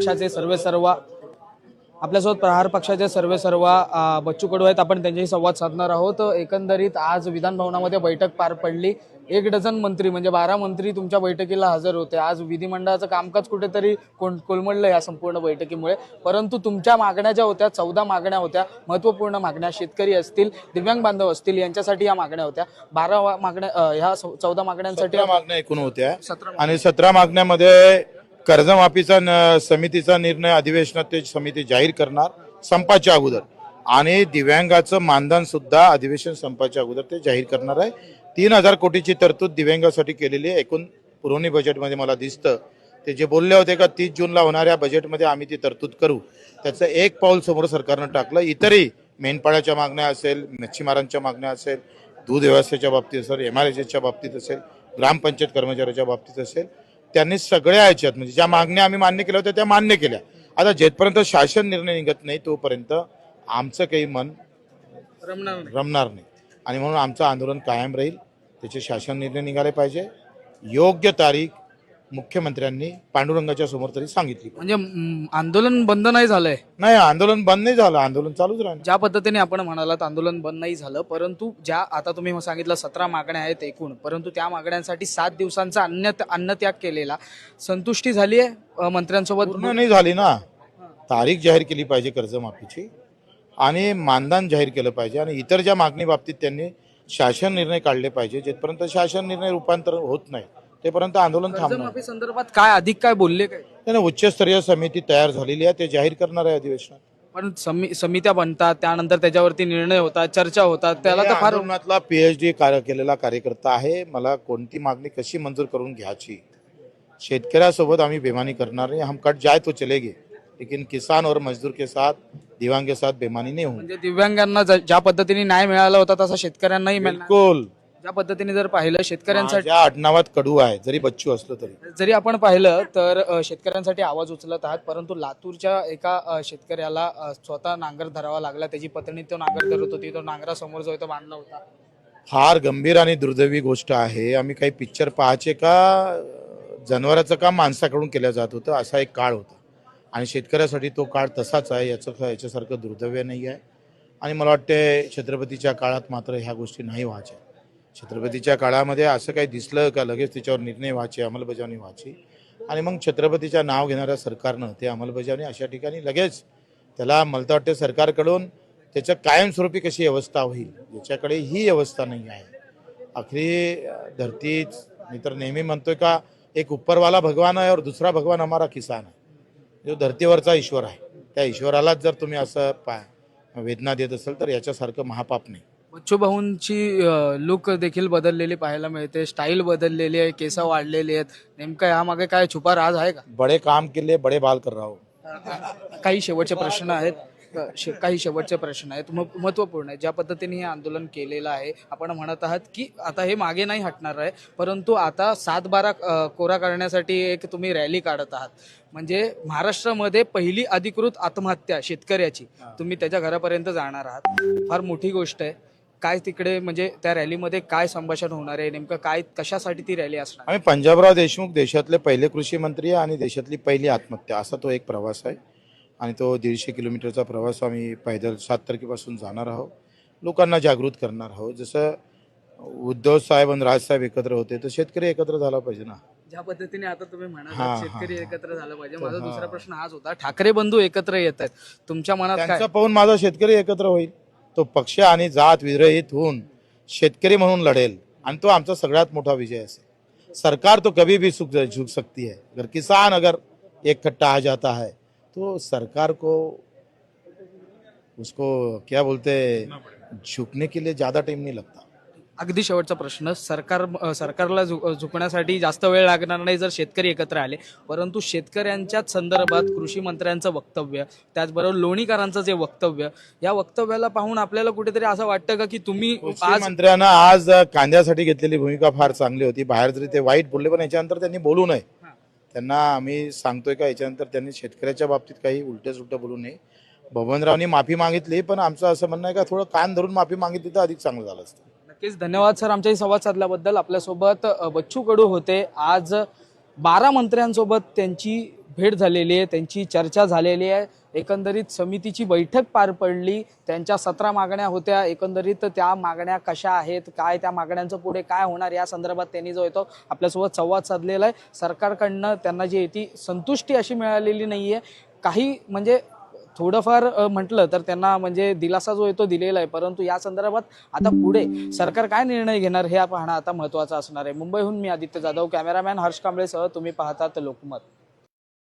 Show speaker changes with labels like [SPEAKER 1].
[SPEAKER 1] पक्षाचे सर्वे सर्व आपल्यासोबत प्रहार पक्षाचे सर्वे सर्व बच्चू कडू आहेत. आपण त्यांच्याशी संवाद साधणार आहोत. एकंदरीत आज विधान भवनामध्ये बैठक पार पडली. एक डझन मंत्री म्हणजे बारा मंत्री तुमच्या बैठकीला हजर होते. आज विधिमंडळाचं कामकाज कुठेतरी कोण कोलमडलं या संपूर्ण बैठकीमुळे. परंतु तुमच्या मागण्या ज्या होत्या चौदा मागण्या होत्या महत्त्वपूर्ण मागण्या शेतकरी असतील दिव्यांग बांधव असतील यांच्यासाठी या मागण्या होत्या. बारा मागण्या ह्या चौदा मागण्यांसाठी
[SPEAKER 2] मागण्या एकूण होत्या. आणि सतरा मागण्यामध्ये कर्जमाफीचा न- समितीचा निर्णय अधिवेशनात ते समिती जाहीर करणार संपाच्या अगोदर. आणि दिव्यांगाचं मानधन सुद्धा अधिवेशन संपाच्या अगोदर ते जाहीर करणार आहे. तीन हजार कोटीची तरतूद दिव्यांगासाठी केलेली आहे. एकूण पुरवणी बजेटमध्ये मला दिसतं. ते जे बोलले होते का तीस जूनला होणाऱ्या बजेटमध्ये आम्ही ती तरतूद करू. त्याचं एक पाऊल समोर सरकारनं टाकलं. इतरही मेंढपाळाच्या मागण्या असेल मच्छीमारांच्या मागण्या असेल दूध व्यवस्थेच्या बाबतीत असेल एम आर एचच्या बाबतीत असेल ग्रामपंचायत कर्मचाऱ्याच्या बाबतीत असेल त्यांनी सगळ्या याच्यात म्हणजे ज्या मागण्या आम्ही मान्य केल्या होत्या त्या मान्य केल्या. आता जेथपर्यंत शासन निर्णय निघत नाही तोपर्यंत आमचं काही मन.
[SPEAKER 1] रमणार नाही.
[SPEAKER 2] आणि म्हणून आमचं आंदोलन कायम राहील. त्याचे शासन निर्णय निघाले पाहिजे. योग्य तारीख मुख्यमंत्र्यांनी पांडुरंगाच्या समोर तरी सांगितली.
[SPEAKER 1] म्हणजे म, आंदोलन बंद नाही झालंय.
[SPEAKER 2] नाही आंदोलन बंद नाही झालं. आंदोलन चालूच राहणार.
[SPEAKER 1] ज्या पद्धतीने आपण म्हणालात आंदोलन बंद नाही झालं परंतु ज्या आता तुम्ही सांगितलं सतरा मागण्या आहेत एकूण परंतु त्या मागण्यांसाठी सात दिवसांचा अन्न अन्नत्याग केलेला. संतुष्टी झाली आहे मंत्र्यांसोबत?
[SPEAKER 2] पूर्ण नाही झाली ना. तारीख जाहीर केली पाहिजे कर्जमाफीची आणि मानधन जाहीर केलं पाहिजे आणि इतर ज्या मागणी बाबतीत त्यांनी शासन निर्णय काढले पाहिजे जेथपर्यंत शासन निर्णय रूपांतर होत नाही तेपर्यंत आंदोलन थांबणार
[SPEAKER 1] कर्जमाफी संदर्भात काय अधिक काय बोलले काय?
[SPEAKER 2] त्याने उच्चस्तरीय समिती तयार झालेली आहे ते जाहीर करणार आहे अधिवेशनात.
[SPEAKER 1] पण समी समित्या बनतात त्यानंतर त्याच्यावरती निर्णय होतात चर्चा होतात त्याला तर फार
[SPEAKER 2] आंदोलनातला पीएचडी कार्य केलेला कार्यकर्ता आहे मला कोणती मागणी कशी मंजूर करून घ्यायची? शेतकऱ्यासोबत आम्ही बेमानी करणार नाही हम कट जाए तो चलेगे लेकिन किसान और मजदूर के साथ दिवांग के साथ बेमानी नहीं होंगे
[SPEAKER 1] म्हणजे दिव्यांगांना ज- ज्या पद्धतीने न्याय मिळाला होता तसा शेतकऱ्यांनाही मिळणार
[SPEAKER 2] बिलकुल.
[SPEAKER 1] ज्या पद्धतीने जर पाहिलं शेतकऱ्यांसाठी
[SPEAKER 2] माझ्या आडनावात कडू आहे जरी बच्चू असलो तरी.
[SPEAKER 1] जरी आपण पाहिलं तर अ, शेतकऱ्यांसाठी आवाज उचलत आहात परंतु लातूरच्या एका अ, शेतकऱ्याला अ, स्वतः नांगर धरावा लागला. त्याची पत्नी तो नांगर धरत होती तो नांगरासमोर जो आहे तो बांधला होता.
[SPEAKER 2] फार गंभीर आणि दुर्दैवी गोष्ट आहे. आम्ही काही पिक्चर पाहायचे का? जनावराचं काम माणसाकडून केलं जात होतं असा एक काळ होता. आणि शेतकऱ्यासाठी तो काळ तसाच आहे याचं याच्यासारखं दुर्दैव्य नाही आहे. आणि मला वाटते छत्रपतीच्या काळात मात्र ह्या गोष्टी नाही व्हायच्या. छत्रपतीच्या काळामध्ये असं काही दिसलं का? लगेच त्याच्यावर निर्णय व्हायचे अंमलबजावणी व्हायची. आणि मग छत्रपतीच्या नाव घेणाऱ्या सरकारनं ते अंमलबजावणी अशा ठिकाणी लगेच त्याला मला तर वाटतं सरकारकडून त्याच्या कायमस्वरूपी कशी व्यवस्था होईल याच्याकडे ही व्यवस्था नाही आहे. आखरी धरतीच मी तर नेहमी म्हणतोय का एक उपरवाला भगवान आहे और दुसरा भगवान हमारा किसान आहे. जो धरतीवरचा ईश्वर आहे. त्या ईश्वरालाच जर तुम्ही असं पा वेदना देत असाल तर याच्यासारखं महापाप नाही.
[SPEAKER 1] बच्चू भाऊंची लुक देखील बदललेली पाहायला मिळते. स्टाईल बदललेली आहे केस वाढलेली आहेत. नेमकं यामागे काय छुपा राज आहे का?
[SPEAKER 2] बडे काम के लिए बडे बाल कर रहा हो.
[SPEAKER 1] काही शेवटचे प्रश्न आहेत. शे- काही शेवटचे प्रश्न आहेत. म- महत्त्वपूर्ण आहे ज्या पद्धतीने हे आंदोलन केलेलं आहे आपण म्हणत आहात की आता हे मागे नाही हटणार आहे परंतु आता सात बारा अ, कोरा करण्यासाठी एक तुम्ही रॅली काढत आहात. म्हणजे महाराष्ट्रामध्ये पहिली अधिकृत आत्महत्या शेतकऱ्याची. तुम्ही त्याच्या घरापर्यंत जाणार आहात. फार मोठी गोष्ट आहे. काय तिकडे म्हणजे त्या रॅलीमध्ये काय संभाषण होणार आहे? नेमकं काय कशासाठी ती रॅली असणार?
[SPEAKER 2] आम्ही पंजाबराव देशमुख देशातले पहिले कृषी मंत्री आहे आणि देशातली पहिली आत्महत्या. असा तो एक प्रवास आहे. आणि तो दीडशे किलोमीटरचा प्रवास आम्ही पैदल सात तारखेपासून जाणार आहोत. लोकांना जागृत करणार आहोत. जसं उद्धव साहेब आणि राजसाहेब एकत्र होते तर शेतकरी एकत्र झाला पाहिजे ना.
[SPEAKER 1] ज्या पद्धतीने आता तुम्ही म्हणाल
[SPEAKER 2] हा,
[SPEAKER 1] शेतकरी. एकत्र झालं पाहिजे. माझा. दुसरा प्रश्न हाच होता. ठाकरे बंधू एकत्र येत आहेत. तुमच्या मनात काय?
[SPEAKER 2] त्यांचा पाहून माझा शेतकरी एकत्र होईल. तो पक्ष आ जात विरहित हो शेतकरी आणि तो आमचा सगळ्यात मोटा विजय असेल. सरकार तो कभी भी सुख झुक सकती है. अगर किसान अगर एक कट्टा आ जाता है तो सरकार को उसको क्या बोलते झुकने के लिए ज़्यादा टाइम नहीं लगता.
[SPEAKER 1] अगदी शेवटचा प्रश्न. सरकार सरकारला झु- झुकण्यासाठी जास्त वेळ लागणार नाही जर शेतकरी एकत्र आले. परंतु शेतकऱ्यांच्याच संदर्भात कृषी मंत्र्यांचं वक्तव्य त्याचबरोबर लोणीकरांचं जे वक्तव्य या वक्तव्याला पाहून आपल्याला कुठेतरी असं वाटतं का की तुम्ही आज
[SPEAKER 2] मंत्र्यांना आज कांद्यासाठी घेतलेली भूमिका फार चांगली होती. बाहेर जरी ते वाईट बोलले पण याच्यानंतर त्यांनी बोलू नये. त्यांना आम्ही सांगतोय का याच्यानंतर त्यांनी शेतकऱ्याच्या बाबतीत काही उलटे सुलट बोलू नये. बबनरावनी माफी मागितली पण आमचं असं म्हणणं आहे का थोडं कान धरून माफी मागितली तर अधिक चांगलं झालं असतं.
[SPEAKER 1] नक्कीच. धन्यवाद सर. आमच्याशी संवाद साधल्याबद्दल. आपल्यासोबत बच्चू कडू होते. आज बारा मंत्र्यांसोबत त्यांची भेट झालेली आहे त्यांची चर्चा झालेली आहे. एकंदरीत समितीची बैठक पार पडली. त्यांच्या सतरा मागण्या होत्या. एकंदरीत त्या मागण्या कशा आहेत काय त्या मागण्यांचं पुढे काय होणार या संदर्भात त्यांनी जो येतो आपल्यासोबत संवाद साधलेला आहे. सरकारकडनं त्यांना जी येते ती संतुष्टी अशी मिळालेली नाही आहे काही म्हणजे थोडंफार म्हटलं तर त्यांना म्हणजे दिलासा जो आहे तो दिलेला आहे. परंतु या संदर्भात आता पुढे सरकार काय निर्णय घेणार हे पाहणं आता महत्त्वाचं असणार आहे. मुंबईहून मी आदित्य जाधव कॅमेरामॅन हर्ष कांबळेसह तुम्ही पाहतात लोकमत.